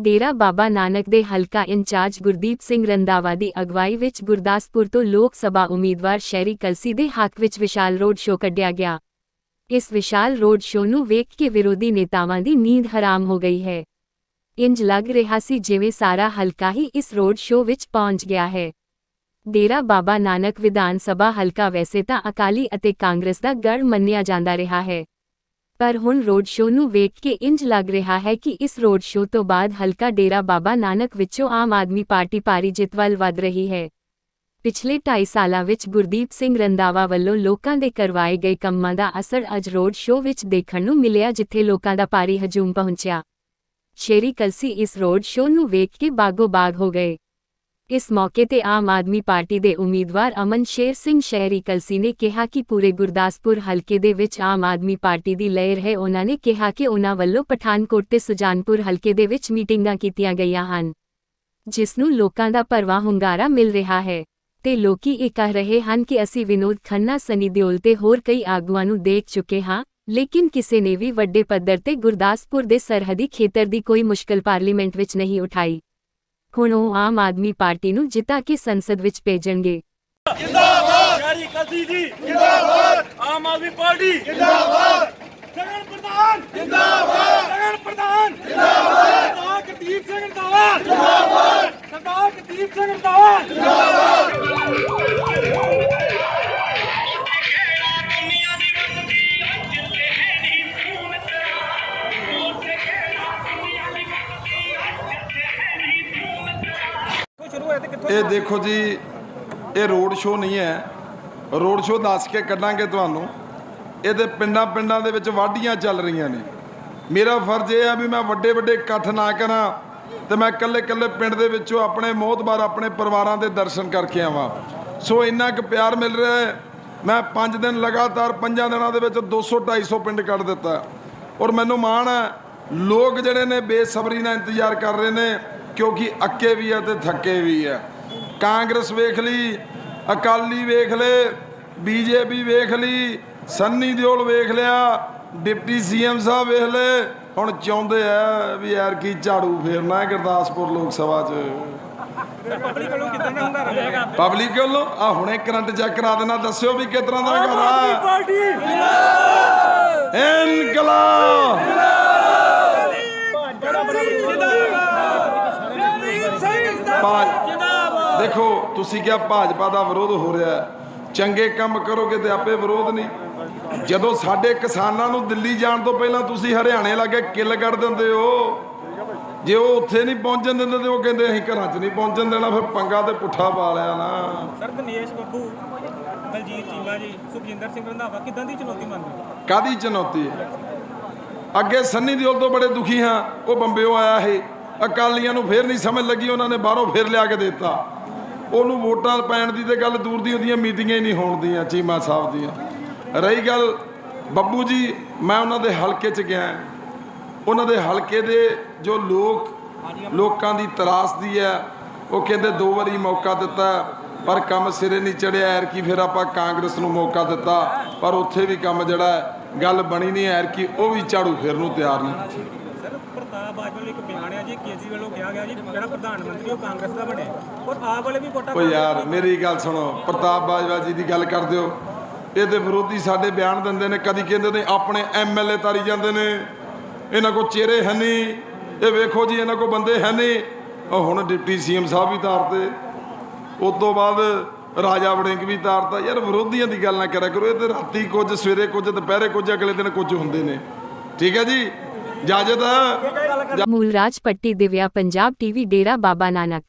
ਡੇਰਾ ਬਾਬਾ ਨਾਨਕ ਦੇ ਹਲਕਾ ਇੰਚਾਰਜ ਗੁਰਦੀਪ ਸਿੰਘ ਰੰਦਾਵਾ ਦੀ ਅਗਵਾਈ ਵਿੱਚ ਗੁਰਦਾਸਪੁਰ ਤੋਂ ਲੋਕ ਸਭਾ ਉਮੀਦਵਾਰ ਸ਼ੈਰੀ ਕਲਸੀ ਦੇ ਹੱਕ ਵਿੱਚ ਵਿਸ਼ਾਲ ਰੋਡ ਸ਼ੋਅ ਕੱਢਿਆ ਗਿਆ। ਇਸ ਵਿਸ਼ਾਲ ਰੋਡ ਸ਼ੋਅ ਨੂੰ ਵੇਖ ਕੇ ਵਿਰੋਧੀ ਨੇਤਾਵਾਂ ਦੀ ਨੀਂਦ ਹਰਾਮ ਹੋ ਗਈ ਹੈ। ਇੰਜ ਲੱਗ ਰਿਹਾ ਸੀ ਜਿਵੇਂ ਸਾਰਾ ਹਲਕਾ ਹੀ ਇਸ ਰੋਡ ਸ਼ੋਅ ਵਿੱਚ ਪਹੁੰਚ ਗਿਆ ਹੈ। ਡੇਰਾ ਬਾਬਾ ਨਾਨਕ ਵਿਧਾਨ ਸਭਾ ਹਲਕਾ ਵੈਸੇ ਤਾਂ ਅਕਾਲੀ ਅਤੇ ਕਾਂਗਰਸ ਦਾ ਗੜ ਮੰਨਿਆ ਜਾਂਦਾ ਰਿਹਾ ਹੈ। ਪਰ ਹੁਣ ਰੋਡ ਸ਼ੋਅ ਨੂੰ ਵੇਖ ਕੇ ਇੰਜ ਲੱਗ ਰਿਹਾ ਹੈ ਕਿ ਇਸ ਰੋਡ ਸ਼ੋਅ ਤੋਂ ਬਾਅਦ ਹਲਕਾ ਡੇਰਾ ਬਾਬਾ ਨਾਨਕ ਵਿੱਚੋਂ ਆਮ ਆਦਮੀ ਪਾਰਟੀ ਭਾਰੀ ਜਿੱਤ ਵੱਲ ਵਧ ਰਹੀ ਹੈ। ਪਿਛਲੇ 2.5 ਸਾਲਾਂ ਵਿੱਚ ਗੁਰਦੀਪ ਸਿੰਘ ਰੰਦਾਵਾ ਵੱਲੋਂ ਲੋਕਾਂ ਦੇ ਕਰਵਾਏ ਗਏ ਕੰਮਾਂ ਦਾ ਅਸਰ ਅੱਜ ਰੋਡ ਸ਼ੋਅ ਵਿੱਚ ਦੇਖਣ ਨੂੰ ਮਿਲਿਆ ਜਿੱਥੇ ਲੋਕਾਂ ਦਾ ਭਾਰੀ ਹਜੂਮ ਪਹੁੰਚਿਆ। ਸ਼ੇਰੀ ਕਲਸੀ ਇਸ ਰੋਡ ਸ਼ੋਅ ਨੂੰ ਵੇਖ ਕੇ ਬਾਗੋ ਬਾਗ ਹੋ ਗਏ। ਇਸ ਮੌਕੇ ਤੇ ਆਮ ਆਦਮੀ ਪਾਰਟੀ ਦੇ ਉਮੀਦਵਾਰ ਅਮਨ ਸ਼ੇਰ ਸਿੰਘ ਸ਼ਹਿਰੀ ਕਲਸੀ ਨੇ ਕਿਹਾ ਕਿ ਪੂਰੇ ਗੁਰਦਾਸਪੁਰ ਹਲਕੇ ਦੇ ਵਿੱਚ ਆਮ ਆਦਮੀ ਪਾਰਟੀ ਦੀ ਲਹਿਰ ਹੈ। ਉਹਨਾਂ ਨੇ ਕਿਹਾ ਕਿ ਉਹਨਾਂ ਵੱਲੋਂ ਪਠਾਨਕੋਟ ਤੇ ਸੁਜਾਨਪੁਰ ਹਲਕੇ ਦੇ ਵਿੱਚ ਮੀਟਿੰਗਾਂ ਕੀਤੀਆਂ ਗਈਆਂ ਹਨ, ਜਿਸ ਨੂੰ ਲੋਕਾਂ ਦਾ ਭਰਵਾਂ ਹੁੰਗਾਰਾ ਮਿਲ ਰਿਹਾ ਹੈ ਤੇ ਲੋਕੀ ਇਹ ਕਹਿ ਰਹੇ ਹਨ ਕਿ ਅਸੀਂ ਵਿਨੋਦ ਖੰਨਾ, ਸਨੀ ਦਿਓਲ ਤੇ ਹੋਰ ਕਈ ਆਗੂਆਂ ਨੂੰ ਦੇਖ ਚੁੱਕੇ ਹਾਂ, ਲੇਕਿਨ ਕਿਸੇ ਨੇ ਵੀ ਵੱਡੇ ਪੱਧਰ ਤੇ ਗੁਰਦਾਸਪੁਰ ਦੇ ਸਰਹੱਦੀ ਖੇਤਰ ਦੀ ਕੋਈ ਮੁਸ਼ਕਲ ਪਾਰਲੀਮੈਂਟ ਵਿੱਚ ਨਹੀਂ ਉਠਾਈ। ਹੁਣ ਉਹ ਆਮ ਆਦਮੀ ਪਾਰਟੀ ਨੂੰ ਜਿਤਾ ਕੇ ਸੰਸਦ ਵਿੱਚ ਭੇਜਣਗੇ। ਜਿੰਦਾਬਾਦ! ਸ਼ਹਿਰੀ ਕਲਸੀ ਜੀ, ਜਿੰਦਾਬਾਦ! ਆਮ ਆਦਮੀ ਪਾਰਟੀ, ਜਿੰਦਾਬਾਦ! ਜਗਨ ਪ੍ਰਧਾਨ, ਜਿੰਦਾਬਾਦ! ਜਗਨ ਪ੍ਰਧਾਨ, ਜਿੰਦਾਬਾਦ! ਇਹ ਦੇਖੋ ਜੀ ਇਹ ਰੋਡ ਸ਼ੋਅ ਨਹੀਂ ਹੈ। ਰੋਡ ਸ਼ੋਅ ਦੱਸ ਕੇ ਕੱਢਾਂਗੇ ਤੁਹਾਨੂੰ। ਇਹਦੇ ਪਿੰਡਾਂ ਪਿੰਡਾਂ ਦੇ ਵਿੱਚ ਵਾਢੀਆਂ ਚੱਲ ਰਹੀਆਂ ਨੇ। ਮੇਰਾ ਫਰਜ਼ ਇਹ ਹੈ ਵੀ ਮੈਂ ਵੱਡੇ ਵੱਡੇ ਇਕੱਠ ਨਾ ਕਰਾਂ ਤੇ ਮੈਂ ਇਕੱਲੇ ਇਕੱਲੇ ਪਿੰਡ ਦੇ ਵਿੱਚੋਂ ਆਪਣੇ ਮੋਹਤਬਾਰ ਆਪਣੇ ਪਰਿਵਾਰਾਂ ਦੇ ਦਰਸ਼ਨ ਕਰਕੇ ਆਵਾਂ। ਸੋ ਇੰਨਾ ਕੁ ਪਿਆਰ ਮਿਲ ਰਿਹਾ ਹੈ। ਮੈਂ 5 ਦਿਨ ਲਗਾਤਾਰ 5 ਦਿਨਾਂ ਦੇ ਵਿੱਚ 200 250 ਪਿੰਡ ਕੱਢ ਦਿੱਤਾ। ਔਰ ਮੈਨੂੰ ਮਾਣ ਹੈ ਲੋਕ ਜਿਹੜੇ ਨੇ ਬੇਸਬਰੀ ਨਾਲ ਇੰਤਜ਼ਾਰ ਕਰ ਰਹੇ ਨੇ। ਕਿਉਂਕਿ ਅੱਕੇ ਵੀ ਆ ਤੇ ਥੱਕੇ ਵੀ ਆ। ਕਾਂਗਰਸ ਵੇਖ ਲਈ ਅਕਾਲੀ ਵੇਖ ਲਏ ਬੀਜੇਪੀ ਵੇਖ ਲਈ ਸੰਨੀ ਦਿਓਲ ਵੇਖ ਲਿਆ ਡਿਪਟੀ ਸੀਐਮ ਸਾਹਿਬ ਵੇਖ ਲਏ ਹੁਣ ਚਾਹੁੰਦੇ ਆ ਵੀ ਯਾਰ ਕੀ ਝਾੜੂ ਫੇਰਨਾ ਹੈ ਗੁਰਦਾਸਪੁਰ ਲੋਕ ਸਭਾ 'ਚ। ਪਬਲਿਕ ਵੱਲੋਂ ਆ ਹੁਣੇ ਕਰੰਟ ਚੈੱਕ ਕਰਾ ਦੇਣਾ ਦੱਸਿਓ ਵੀ ਕਿਸ ਤਰ੍ਹਾਂ ਦਾ ਪਾਰਟੀ। ਇਨਕਲਾਬ ਭਾਜ- ਦੇਖੋ ਤੁਸੀਂ ਕਿਹਾ ਭਾਜਪਾ ਦਾ ਵਿਰੋਧ ਹੋ ਰਿਹਾ ਹੈ। ਚੰਗੇ ਕੰਮ ਕਰੋਗੇ ਤੇ ਆਪੇ ਵਿਰੋਧ ਨਹੀਂ। ਜਦੋਂ ਸਾਡੇ ਕਿਸਾਨਾਂ ਨੂੰ ਦਿੱਲੀ ਜਾਣ ਤੋਂ ਪਹਿਲਾਂ ਤੁਸੀਂ ਹਰਿਆਣੇ ਲਾਗੇ ਕਿੱਲ ਕੱਢ ਦਿੰਦੇ ਹੋ ਜੇ ਉਹ ਉੱਥੇ ਨਹੀਂ ਪਹੁੰਚਣ ਦਿੰਦੇ ਤੇ ਉਹ ਕਹਿੰਦੇ ਅਸੀਂ ਘਰਾਂ 'ਚ ਨਹੀਂ ਪਹੁੰਚਣ ਦੇਣਾ ਫਿਰ ਪੰਗਾ ਤੇ ਪੁੱਠਾ ਪਾ ਲਿਆ ਨਾ। ਸਰ ਦਿਨੇਸ਼ ਬੱਬੂ ਦਲਜੀਤ ਚੀਮਾ ਜੀ ਸੁਖਜਿੰਦਰ ਸਿੰਘ ਰੰਧਾਵਾ ਕਿਦਾਂ ਦੀ ਚੁਣੌਤੀ ਮੰਨਦੇ ਕਾਦੀ ਚੁਣੌਤੀ ਹੈ? ਅੱਗੇ ਸੰਨੀ ਦਿਓਲ ਤੋਂ ਬੜੇ ਦੁਖੀ ਹਾਂ ਉਹ ਬੰਬਿਓ ਆਇਆ ਹੈ ਅਕਾਲੀਆਂ ਨੂੰ ਫੇਰ ਨਹੀਂ ਸਮਝ ਲੱਗੀ ਉਹਨਾਂ ਨੇ ਬਾਹਰੋਂ ਫੇਰ ਲਿਆ ਕੇ ਦਿੱਤਾ। ਉਹਨੂੰ ਵੋਟਾਂ ਪੈਣ ਦੀ ਤੇ ਗੱਲ ਦੂਰ ਦੀ ਉਹਦੀਆਂ ਮੀਟਿੰਗਾਂ ਹੀ ਨਹੀਂ ਹੋਣ ਦੀਆਂ, ਚੀਮਾ ਸਾਹਿਬ ਦੀਆਂ। ਰਹੀ ਗੱਲ ਬੱਬੂ ਜੀ, ਮੈਂ ਉਹਨਾਂ ਦੇ ਹਲਕੇ 'ਚ ਗਿਆ। ਉਹਨਾਂ ਦੇ ਹਲਕੇ ਦੇ ਜੋ ਲੋਕ, ਲੋਕਾਂ ਦੀ ਤਰਾਸਦੀ ਹੈ, ਉਹ ਕਹਿੰਦੇ ਦੋ ਵਾਰੀ ਮੌਕਾ ਦਿੱਤਾ, ਪਰ ਕੰਮ ਸਿਰੇ ਨਹੀਂ ਚੜਿਆ ਐਰ ਕੀ ਫਿਰ ਆਪਾਂ ਕਾਂਗਰਸ ਨੂੰ ਮੌਕਾ ਦਿੱਤਾ, ਪਰ ਉੱਥੇ ਵੀ ਕੰਮ ਜਿਹੜਾ ਗੱਲ ਬਣੀ ਨਹੀਂ ਐਰ ਕੀ ਉਹ ਵੀ ਝਾੜੂ ਫੇਰ ਨੂੰ ਤਿਆਰ ਨਹੀਂ। ਸਰ, ਪ੍ਰਤਾਪ ਬਾਜਵਾ ਵੱਲੋਂ ਇੱਕ ਹੈ ਜੀ ਕੇਜੀ ਵੱਲੋਂ ਕਿਹਾ ਗਿਆ ਜੀ ਜਿਹੜਾ ਪ੍ਰਧਾਨ ਮੰਤਰੀ ਉਹ ਕਾਂਗਰਸ ਦਾ ਬਣੇ। ਔਰ ਆਪ ਵਾਲੇ ਵੀ ਵੋਟਾਂ ਓ ਯਾਰ ਮੇਰੀ ਗੱਲ ਸੁਣੋ ਪ੍ਰਤਾਪ ਬਾਜਵਾ ਜੀ ਦੀ ਗੱਲ ਕਰ ਦਿਓ ਇਹਦੇ ਵਿਰੋਧੀ ਸਾਡੇ ਬਿਆਨ ਦਿੰਦੇ ਨੇ ਕਦੀ ਕਹਿੰਦੇ ਨੇ ਆਪਣੇ ਐਮਐਲਏ ਤਾਰੀ ਜਾਂਦੇ ਨੇ। ਇਹਨਾਂ ਕੋ ਚਿਹਰੇ ਹੈ ਨਹੀਂ। ਇਹ ਵੇਖੋ ਜੀ ਇਹਨਾਂ ਕੋ ਬੰਦੇ ਹੈ ਨਹੀਂ। ਉਹ ਹੁਣ ਡਿਪਟੀ ਸੀਐਮ ਸਾਹਿਬ ਵੀ ਤਾਰਤੇ। ਉਸ ਤੋਂ ਬਾਅਦ ਰਾਜਾ ਵੜਿੰਗ ਵੀ ਤਾਰਤਾ। ਯਾਰ ਵਿਰੋਧੀਆਂ ਦੀ ਗੱਲ ਨਾ ਕਰਿਆ ਕਰੋ। ਇਹ ਤੇ ਰਾਤੀ ਕੁਝ ਸਵੇਰੇ ਕੁਝ ਦੁਪਹਿਰੇ ਕੁਝ ਅਗਲੇ ਦਿਨ ਕੁਝ ਹੁੰਦੇ ਨੇ। ਠੀਕ ਹੈ ਜੀ? ਇਜਾਜ਼ਤ ਹੈ ਮੂਲਰਾਜ ਪੱਟੀ ਦਿਵਿਆ ਪੰਜਾਬ ਟੀਵੀ ਡੇਰਾ ਬਾਬਾ ਨਾਨਕ।